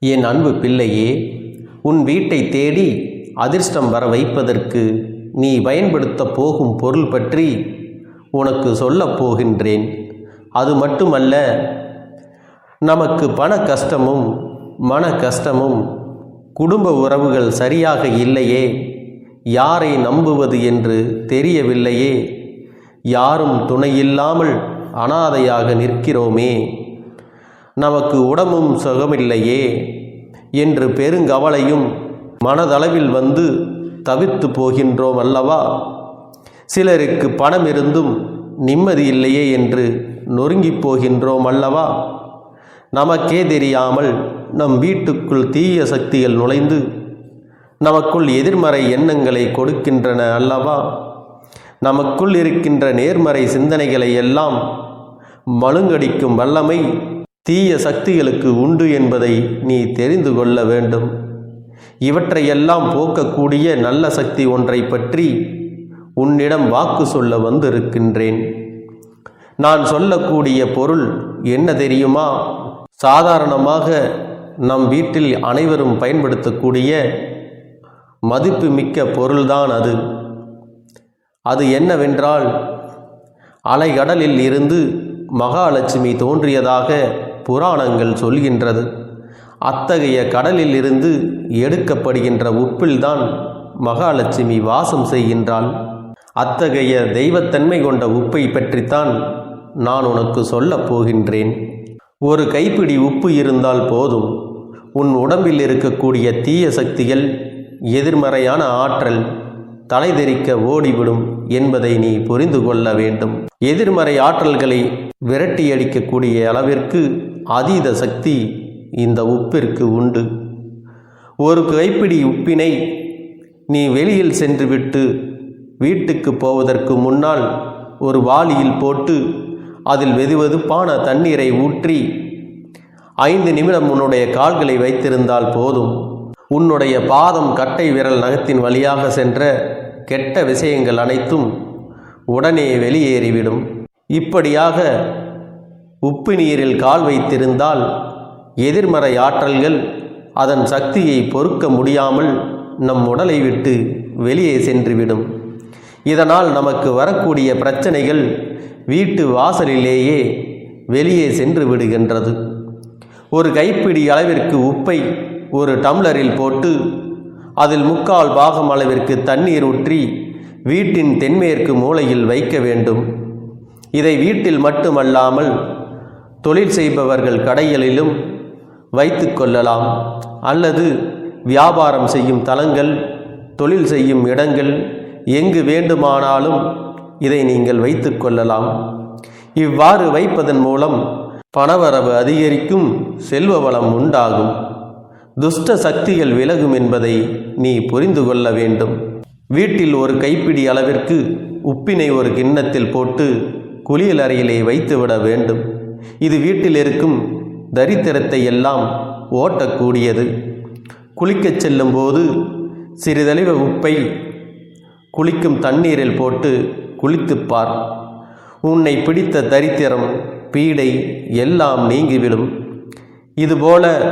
என் அன்பு பிள்ளையே உன் வீட்டை தேடி அதிர்ஷ்டம் வர வைப்பதற்கு நீ பயன்படுத்தப் போகும் பொருள் பற்றி உனக்கு சொல்லப் போகின்றேன். அது மட்டுமல்ல நமக்கு பண கஷ்டமும் மன கஷ்டமும் குடும்ப உறவுகள் சரியாக இல்லையே யாரை நம்புவது என்று தெரியவில்லையே யாரும் துணையில்லாமல் அனாதையாக நிற்கிறோமே. நமக்கு உடம்பும் சுகமில்லையே என்று பெருங்கவலையும் மனதளவில் வந்து தவித்து போகின்றோம் அல்லவா? சிலருக்கு பணம் இருந்தும் நிம்மதி இல்லையே என்று நொறுங்கிப் போகின்றோம் அல்லவா? நமக்கே தெரியாமல் நம் வீட்டுக்குள் தீய சக்திகள் நுழைந்து நமக்குள் எதிர்மறை எண்ணங்களை கொடுக்கின்றன அல்லவா? நமக்குள் இருக்கின்ற நேர்மறை சிந்தனைகளை எல்லாம் மழுங்கடிக்கும் வல்லமை தீய சக்திகளுக்கு உண்டு என்பதை நீ தெரிந்து கொள்ள வேண்டும். இவற்றையெல்லாம் போக்கக்கூடிய நல்ல சக்தி ஒன்றை பற்றி உன்னிடம் வாக்கு சொல்ல வந்திருக்கின்றேன். நான் சொல்லக்கூடிய பொருள் என்ன தெரியுமா? சாதாரணமாக நம் வீட்டில் அனைவரும் பயன்படுத்தக்கூடிய மதிப்புமிக்க பொருள்தான் அது. அது என்னவென்றால் அலைகடலில் இருந்து மகாலட்சுமி தோன்றியதாக புராணங்கள் சொல்கின்றது. அத்தகைய கடலில் இருந்து எடுக்கப்படுகின்ற உப்பில்தான் மகாலட்சுமி வாசம் செய்கின்றாள். அத்தகைய தெய்வத்தன்மை கொண்ட உப்பை பற்றித்தான் நான் உனக்கு சொல்லப் போகின்றேன். ஒரு கைப்பிடி உப்பு இருந்தால் போதும். உன் உடம்பில் இருக்கக்கூடிய தீய சக்திகள் எதிர்மறையான ஆற்றல் தலைதெறிக்க ஓடிவிடும் என்பதை நீ புரிந்து கொள்ள வேண்டும். எதிர்மறை ஆற்றல்களை விரட்டியடிக்கக்கூடிய அளவிற்கு அதீத சக்தி இந்த உப்பிற்கு உண்டு. ஒரு கைப்பிடி உப்பினை நீ வெளியில் சென்றுவிட்டு வீட்டுக்கு போவதற்கு முன்னால் ஒரு வாளியில் போட்டு அதில் வெதுவெதுப்பான தண்ணீரை ஊற்றி ஐந்து நிமிடம் உன்னுடைய கால்களை வைத்திருந்தால் போதும். உன்னுடைய பாதம் கட்டை விரல் நகத்தின் வழியாக சென்ற கெட்ட விஷயங்கள் அனைத்தும் உடனே வெளியேறிவிடும். இப்படியாக உப்பு நீரில் கால் வைத்திருந்தால் எதிர்மறை ஆற்றல்கள் அதன் சக்தியை பொறுக்க முடியாமல் நம் உடலை விட்டு வெளியே சென்றுவிடும். இதனால் நமக்கு வரக்கூடிய பிரச்சனைகள் வீட்டு வாசலிலேயே வெளியே சென்று விடுகின்றது. ஒரு கைப்பிடி அளவிற்கு உப்பை ஒரு டம்ளரில் போட்டு அதில் முக்கால் பாகம் அளவிற்கு தண்ணீர் ஊற்றி வீட்டின் தென்மேற்கு மூலையில் வைக்க வேண்டும். இதை வீட்டில் மட்டுமல்லாமல் தொழில் செய்பவர்கள் கடைகளிலும் வைத்து கொள்ளலாம். அல்லது வியாபாரம் செய்யும் தலங்கள் தொழில் செய்யும் இடங்கள் எங்கு வேண்டுமானாலும் இதை நீங்கள் வைத்து கொள்ளலாம். இவ்வாறு வைப்பதன் மூலம் பணவரவு அதிகரிக்கும் செல்வ வளம் உண்டாகும். துஷ்ட சக்திகள் விலகும் என்பதை நீ புரிந்து கொள்ள வேண்டும். வீட்டில் ஒரு கைப்பிடி அளவிற்கு உப்பினை ஒரு கிண்ணத்தில் போட்டு குளியல் அறையிலே வைத்துவிட வேண்டும். இது வீட்டில் இருக்கும் தரித்திரத்தை எல்லாம் ஓட்டக்கூடியது. குளிக்கச் செல்லும்போது சிறிதளவு உப்பை குளிக்கும் தண்ணீரில் போட்டு குளித்துப் பார் உன்னை பிடித்த தரித்திரம் பீடை எல்லாம் நீங்கிவிடும். இதுபோல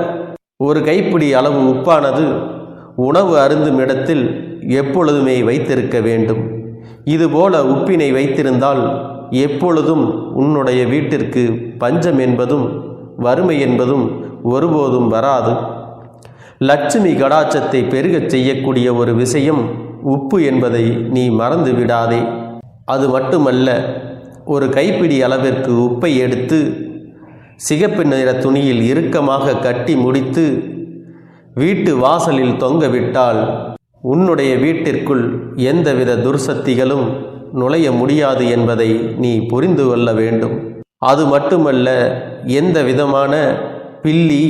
ஒரு கைப்பிடி அளவு உப்பானது உணவு அருந்தும் இடத்தில் எப்பொழுதுமே வைத்திருக்க வேண்டும். இதுபோல உப்பினை வைத்திருந்தால் எப்பொழுதும் உன்னுடைய வீட்டிற்கு பஞ்சம் என்பதும் வறுமை என்பதும் ஒருபோதும் வராது. லட்சுமி கடாச்சத்தை பெருகச் செய்யக்கூடிய ஒரு விஷயம் உப்பு என்பதை நீ மறந்து விடாதே. அது மட்டுமல்ல ஒரு கைப்பிடி அளவிற்கு உப்பை எடுத்து சிகப்பு நிற துணியில் இறுக்கமாக கட்டி முடித்து வீட்டு வாசலில் தொங்கவிட்டால் உன்னுடைய வீட்டிற்குள் எந்தவித துர்சக்திகளும் நுழைய முடியாது என்பதை நீ புரிந்து கொள்ள வேண்டும். அது மட்டுமல்ல எந்த விதமான பில்லி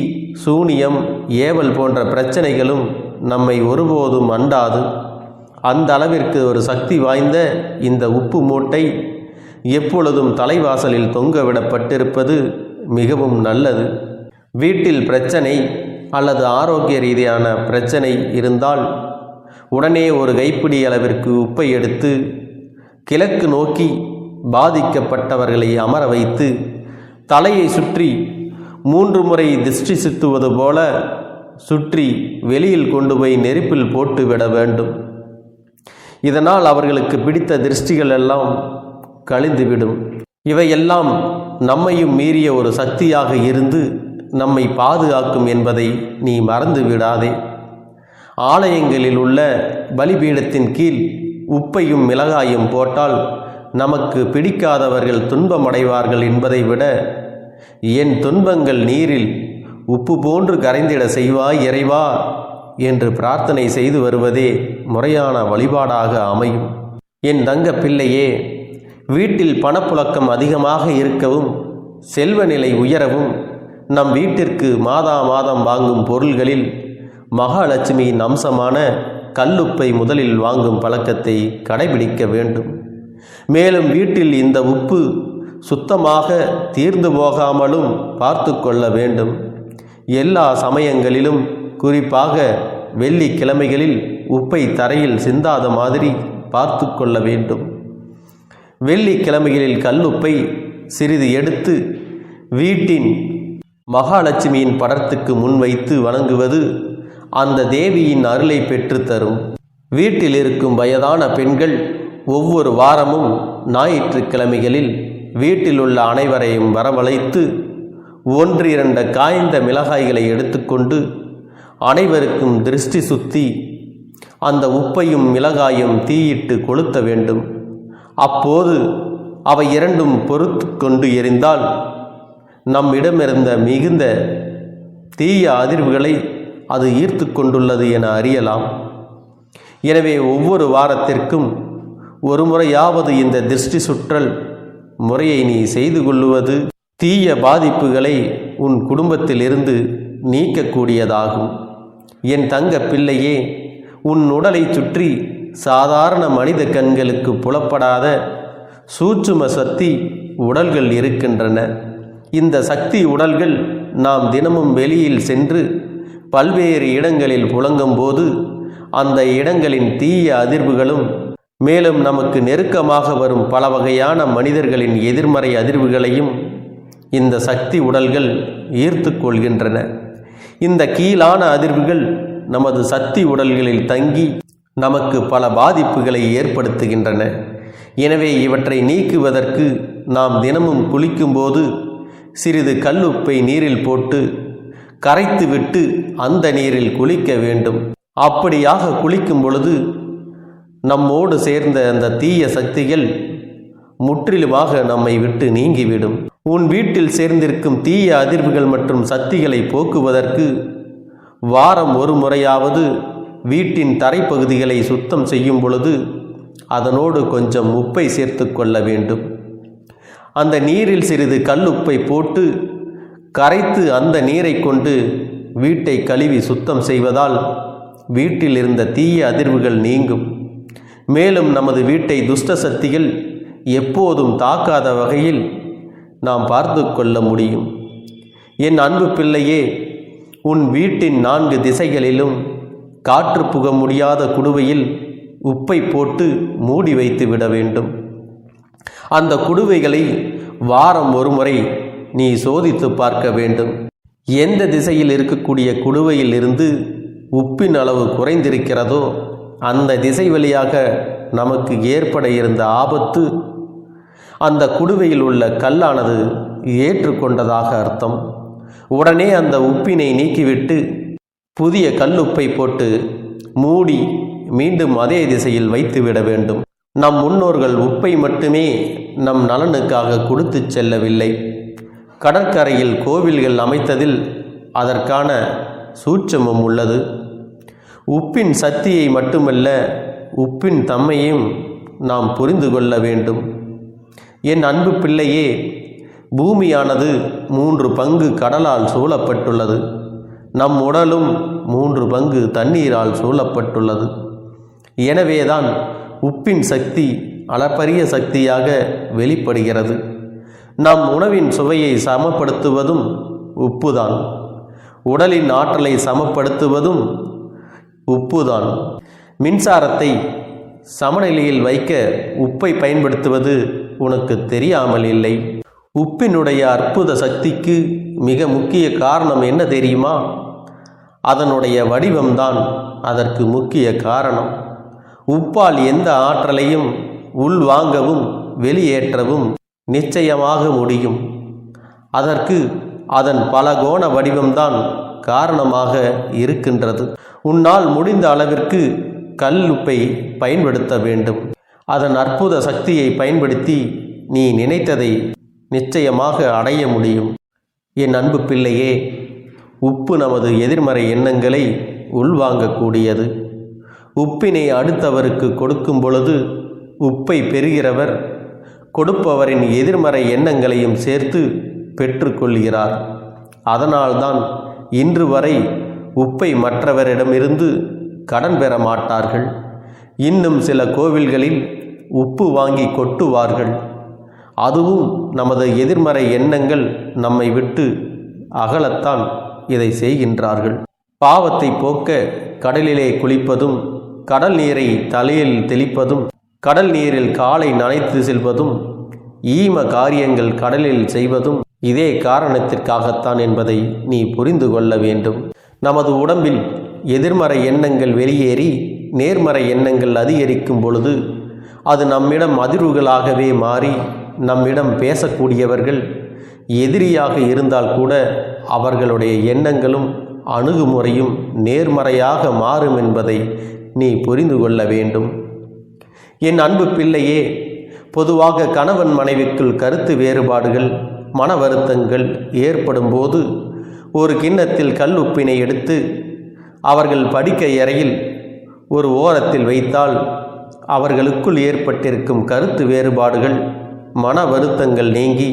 சூனியம் ஏவல் போன்ற பிரச்சனைகளும் நம்மை ஒருபோதும் அண்டாது. அந்த அளவிற்கு ஒரு சக்தி வாய்ந்த இந்த உப்பு மூட்டை எப்பொழுதும் தலைவாசலில் தொங்கவிடப்பட்டிருப்பது மிகவும் நல்லது. வீட்டில் பிரச்சனை அல்லது ஆரோக்கிய ரீதியான பிரச்சனை இருந்தால் உடனே ஒரு கைப்பிடி அளவிற்கு உப்பை எடுத்து கிழக்கு நோக்கி பாதிக்கப்பட்டவர்களை அமர வைத்து தலையை சுற்றி மூன்று முறை திருஷ்டி சுத்துவது போல சுற்றி வெளியில் கொண்டு போய் நெருப்பில் போட்டு விட வேண்டும். இதனால் அவர்களுக்கு பிடித்த திருஷ்டிகள் எல்லாம் கழிந்துவிடும் இவையெல்லாம் நம்மையும் மீறிய ஒரு சக்தியாக இருந்து நம்மை பாதுகாக்கும் என்பதை நீ மறந்து விடாதே. ஆலயங்களில் உள்ள பலிபீடத்தின் கீழ் உப்பையும் மிளகாயும் போட்டால் நமக்கு பிடிக்காதவர்கள் துன்பமடைவார்கள் என்பதை விட என் துன்பங்கள் நீரில் உப்பு போன்று கரைந்திட செய்வாய் இறைவா என்று பிரார்த்தனை செய்து வருவதே முறையான வழிபாடாக அமையும். என் தங்க பிள்ளையே வீட்டில் பணப்புழக்கம் அதிகமாக இருக்கவும் செல்வ நிலை உயரவும் நம் வீட்டிற்கு மாதா மாதம் வாங்கும் பொருள்களில் மகாலட்சுமியின் அம்சமான கல்லுப்பை முதலில் வாங்கும் பழக்கத்தை கடைபிடிக்க வேண்டும். மேலும் வீட்டில் இந்த உப்பு சுத்தமாக தீர்ந்து போகாமலும் பார்த்து கொள்ள வேண்டும். எல்லா சமயங்களிலும் குறிப்பாக வெள்ளிக்கிழமைகளில் உப்பை தரையில் சிந்தாத மாதிரி பார்த்து கொள்ள வேண்டும். வெள்ளிக்கிழமைகளில் கல்லுப்பை சிறிது எடுத்து வீட்டின் மகாலட்சுமியின் படத்துக்கு முன் வைத்து வணங்குவது அந்த தேவியின் அருளை பெற்றுத்தரும். வீட்டில் இருக்கும் வயதான பெண்கள் ஒவ்வொரு வாரமும் ஞாயிற்றுக்கிழமைகளில் வீட்டில் உள்ள அனைவரையும் வரவழைத்து ஒன்றிரண்ட காய்ந்த மிளகாய்களை எடுத்துக்கொண்டு அனைவருக்கும் திருஷ்டி சுத்தி அந்த உப்பையும் மிளகாயும் தீயிட்டு கொளுத்த வேண்டும். அப்போது அவை இரண்டும் பொறுத்து கொண்டு எரிந்தால் நம்மிடமிருந்த மிகுந்த தீய அதிர்வுகளை அது ஈர்த்து கொண்டுள்ளது என அறியலாம். எனவே ஒவ்வொரு வாரத்திற்கும் ஒரு முறையாவது இந்த திருஷ்டி சுற்றல் முறையை நீ செய்து கொள்ளுவது தீய பாதிப்புகளை உன் குடும்பத்திலிருந்து நீக்கக்கூடியதாகும். என் தங்க பிள்ளையே உன் உடலைச் சுற்றி சாதாரண மனித கண்களுக்கு புலப்படாத சூட்சும சக்தி உடல்கள் இருக்கின்றன. இந்த சக்தி உடல்கள் நாம் தினமும் வெளியில் சென்று பல்வேறு இடங்களில் புழங்கும்போது அந்த இடங்களின் தீய அதிர்வுகளும் மேலும் நமக்கு நெருக்கமாக வரும் பல வகையான மனிதர்களின் எதிர்மறை அதிர்வுகளையும் இந்த சக்தி உடல்கள் ஈர்த்து கொள்கின்றன. இந்த கீழான அதிர்வுகள் நமது சக்தி உடல்களில் தங்கி நமக்கு பல பாதிப்புகளை ஏற்படுத்துகின்றன. எனவே இவற்றை நீக்குவதற்கு நாம் தினமும் குளிக்கும்போது சிறிது கல்லுப்பை நீரில் போட்டு கரைத்துவிட்டு அந்த நீரில் குளிக்க வேண்டும். அப்படியாக குளிக்கும் பொழுது நம்மோடு சேர்ந்த அந்த தீய சக்திகள் முற்றிலுமாக நம்மை விட்டு நீங்கிவிடும். உன் வீட்டில் சேர்ந்திருக்கும் தீய அதிர்வுகள் மற்றும் சக்திகளை போக்குவதற்கு வாரம் ஒரு முறையாவது வீட்டின் தரைப்பகுதிகளை சுத்தம் செய்யும் பொழுது அதனோடு கொஞ்சம் உப்பை சேர்த்து கொள்ள வேண்டும். அந்த நீரில் சிறிது கல்லுப்பை போட்டு கரைத்து அந்த நீரை கொண்டு வீட்டை கழுவி சுத்தம் செய்வதால் வீட்டில் இருந்த தீய அதிர்வுகள் நீங்கும். மேலும் நமது வீட்டை துஷ்ட சக்திகள் எப்போதும் தாக்காத வகையில் நாம் பார்த்து கொள்ள முடியும். என் அன்பு பிள்ளையே உன் வீட்டின் நான்கு திசைகளிலும் காற்று புக முடியாத குடுவையில் உப்பை போட்டு மூடி வைத்து விட வேண்டும். அந்த குடுவைகளை வாரம் ஒரு முறை நீ சோதித்து பார்க்க வேண்டும். எந்த திசையில் இருக்கக்கூடிய குடுவையில் இருந்து உப்பின் அளவு குறைந்திருக்கிறதோ அந்த திசை வழியாக நமக்கு ஏற்பட இருந்த ஆபத்து அந்த குடுவையில் உள்ள கல்லானது ஏற்றுக்கொண்டதாக அர்த்தம். உடனே அந்த உப்பினை நீக்கிவிட்டு புதிய கல்லுப்பை போட்டு மூடி மீண்டும் அதே திசையில் வைத்துவிட வேண்டும். நம் முன்னோர்கள் உப்பை மட்டுமே நம் நலனுக்காக கொடுத்து செல்லவில்லை. கடற்கரையில் கோவில்கள் அமைத்ததில் அதற்கான சூட்சமும் உள்ளது. உப்பின் சக்தியை மட்டுமல்ல உப்பின் தம்மையும் நாம் புரிந்து கொள்ள வேண்டும். என் அன்பு பிள்ளையே பூமியானது மூன்று பங்கு கடலால் சூழப்பட்டுள்ளது. நம் உடலும் மூன்று பங்கு தண்ணீரால் சூழப்பட்டுள்ளது. எனவேதான் உப்பின் சக்தி அளப்பரிய சக்தியாக வெளிப்படுகிறது. நம் உணவின் சுவையை சமப்படுத்துவதும் உப்புதான். உடலின் ஆற்றலை சமப்படுத்துவதும் உப்புதான். மின்சாரத்தை சமநிலையில் வைக்க உப்பை பயன்படுத்துவது உனக்கு தெரியாமல் இல்லை. உப்பினுடைய அற்புத சக்திக்கு மிக முக்கிய காரணம் என்ன தெரியுமா? அதனுடைய வடிவம்தான் அதற்கு முக்கிய காரணம். உப்பால் எந்த ஆற்றலையும் உள்வாங்கவும் வெளியேற்றவும் நிச்சயமாக முடியும். அதற்கு அதன் பல கோண வடிவம்தான் காரணமாக இருக்கின்றது. உன்னால் முடிந்த அளவிற்கு கல் உப்பை பயன்படுத்த வேண்டும். அதன் அற்புத சக்தியை பயன்படுத்தி நீ நினைத்ததை நிச்சயமாக அடைய முடியும். என் அன்பு பிள்ளையே உப்பு நமது எதிர்மறை எண்ணங்களை உள்வாங்கக்கூடியது. உப்பினை அடுத்தவருக்கு கொடுக்கும் பொழுது உப்பை பெறுகிறவர் கொடுப்பவரின் எதிர்மறை எண்ணங்களையும் சேர்த்து பெற்றுக்கொள்கிறார். அதனால்தான் இன்று வரை உப்பை மற்றவரிடமிருந்து கடன் பெற மாட்டார்கள். இன்னும் சில கோவில்களில் உப்பு வாங்கி கொட்டுவார்கள். அதுவும் நமது எதிர்மறை எண்ணங்கள் நம்மை விட்டு அகலத்தான் இதை செய்கின்றார்கள். பாவத்தை போக்க கடலிலே குளிப்பதும் கடல் நீரை தலையில் தெளிப்பதும் கடல் நீரில் காலை நனைத்து செல்வதும் ஈம காரியங்கள் கடலில் செய்வதும் இதே காரணத்திற்காகத்தான் என்பதை நீ புரிந்து கொள்ள வேண்டும். நமது உடம்பில் எதிர்மறை எண்ணங்கள் வெளியேறி நேர்மறை எண்ணங்கள் அதிகரிக்கும் பொழுது அது நம்மிடம் அதிர்வுகளாகவே மாறி நம்மிடம் பேசக்கூடியவர்கள் எதிரியாக இருந்தால் கூட அவர்களுடைய எண்ணங்களும் அணுகுமுறையும் நேர்மறையாக மாறும் என்பதை நீ புரிந்து கொள்ள வேண்டும். என் அன்பு பிள்ளையே பொதுவாக கணவன் மனைவிக்குள் கருத்து வேறுபாடுகள் மன வருத்தங்கள் ஏற்படும் போது ஒரு கிண்ணத்தில் கல் உப்பினை எடுத்து அவர்கள் படிக்க அறையில் ஒரு ஓரத்தில் வைத்தால் அவர்களுக்குள் ஏற்பட்டிருக்கும் கருத்து வேறுபாடுகள் மன வருத்தங்கள் நீங்கி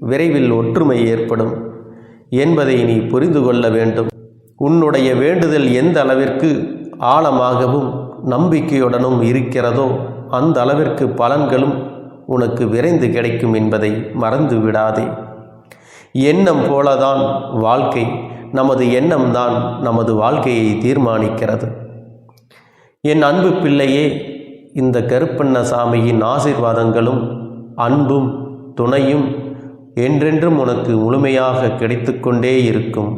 விரைவில் ஒற்றுமை ஏற்படும். என்பதை நீ புரிந்து கொள்ள வேண்டும். உன்னுடைய வேண்டுதல் எந்த அளவிற்கு ஆழமாகவும் நம்பிக்கையுடனும் இருக்கிறதோ அந்த அளவிற்கு பலன்களும் உனக்கு விரைந்து கிடைக்கும் என்பதை மறந்து விடாதே. எண்ணம் போலதான் வாழ்க்கை நமது எண்ணம்தான் நமது வாழ்க்கையை தீர்மானிக்கிறது. என் அன்பு பிள்ளையே இந்த கருப்பண்ணசாமியின் ஆசீர்வாதங்களும் அன்பும் துணையும் என்றென்றும் உனக்கு முழுமையாக கிடைத்துக்கொண்டே இருக்கும்.